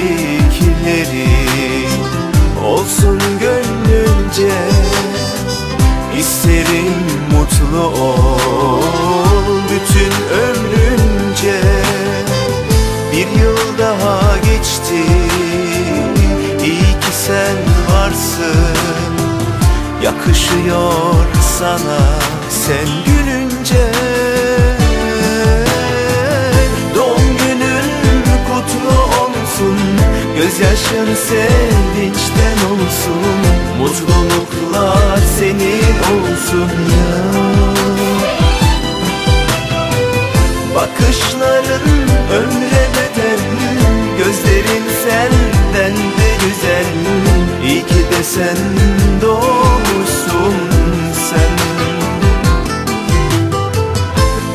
Diledikleri olsun gönlünce. İsterim mutlu ol bütün ömrünce. Bir yıl daha geçti iyi ki sen varsın. Yakışıyor sana sen gülünce sevinçten olsun Mutluluklar senin olsun ya. Bakışların ömre bedel Gözlerin senden de güzel. İyi ki de sen doğmuşsun sen.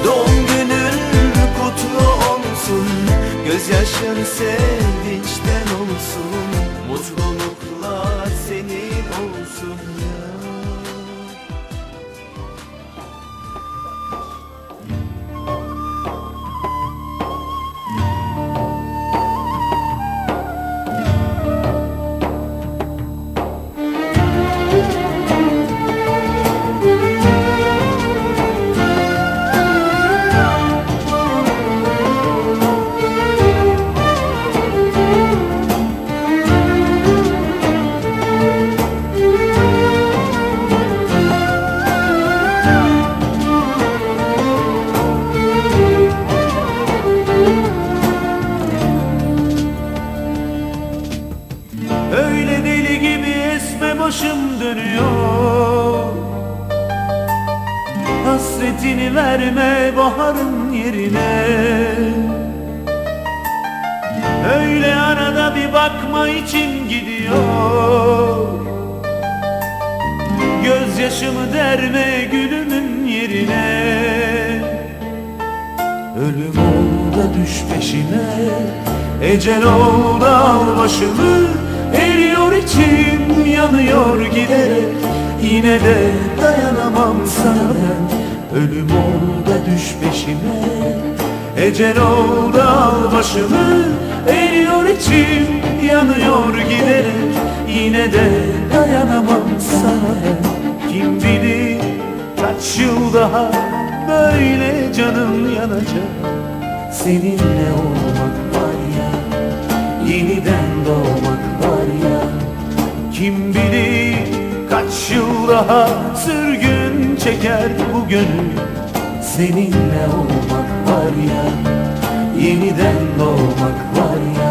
Doğum günün kutlu olsun Gözyaşın olsun Mutluluklar senin olsun Hasretini verme baharın yerine. Öyle arada bir bakma içim gidiyor. Gözyaşımı derme gülümün yerine. Ölüm ol da düş peşime Ecel ol da al başımı. Eriyor içim yanıyor giderek. Yine de dayanamam sana ben Ölüm ol düş peşime Ecel ol al başımı. Eriyor içim yanıyor giderek Yine de dayanamam sana. Ben Kim bilir kaç yıl daha Böyle canım yanacak? Seninle olmak var ya Yeniden doğmak var ya. Kim bilir kaç yıl daha Sürgün çeker bu gönül Seninle olmak var ya Yeniden doğmak var ya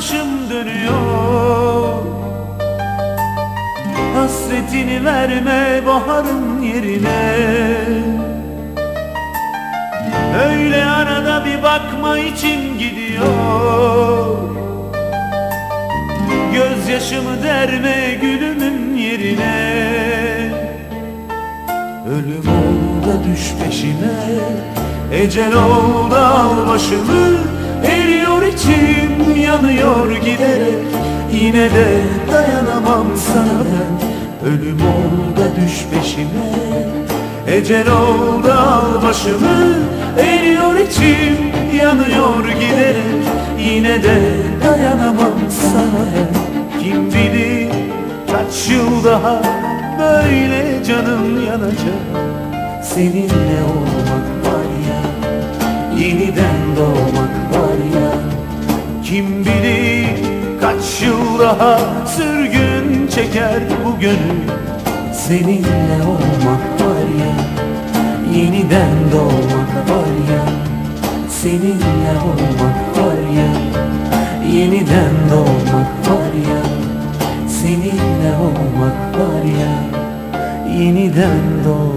başım dönüyor. Hasretini verme baharın yerine. Öyle arada bir bakma içim gidiyor. Gözyaşımı derme gülümün yerine. Ölüm ol da düş peşime Ecel ol da al başımı. Eriyor içim yanıyor giderek. Yine de dayanamam sana ben. Ölüm ol düş peşime. Ecel ol al başımı. Eriyor içim yanıyor giderek. Yine de dayanamam sana ben. Kim bilir kaç yıl daha Böyle canım yanacak. Seninle olmak var ya Yeniden doğmak Kim bilir kaç yıl daha Sürgün çeker bu gönül? Seninle olmak var ya Yeniden doğmak var ya. Seninle olmak var ya Yeniden doğmak var ya. Seninle olmak var ya Yeniden doğmak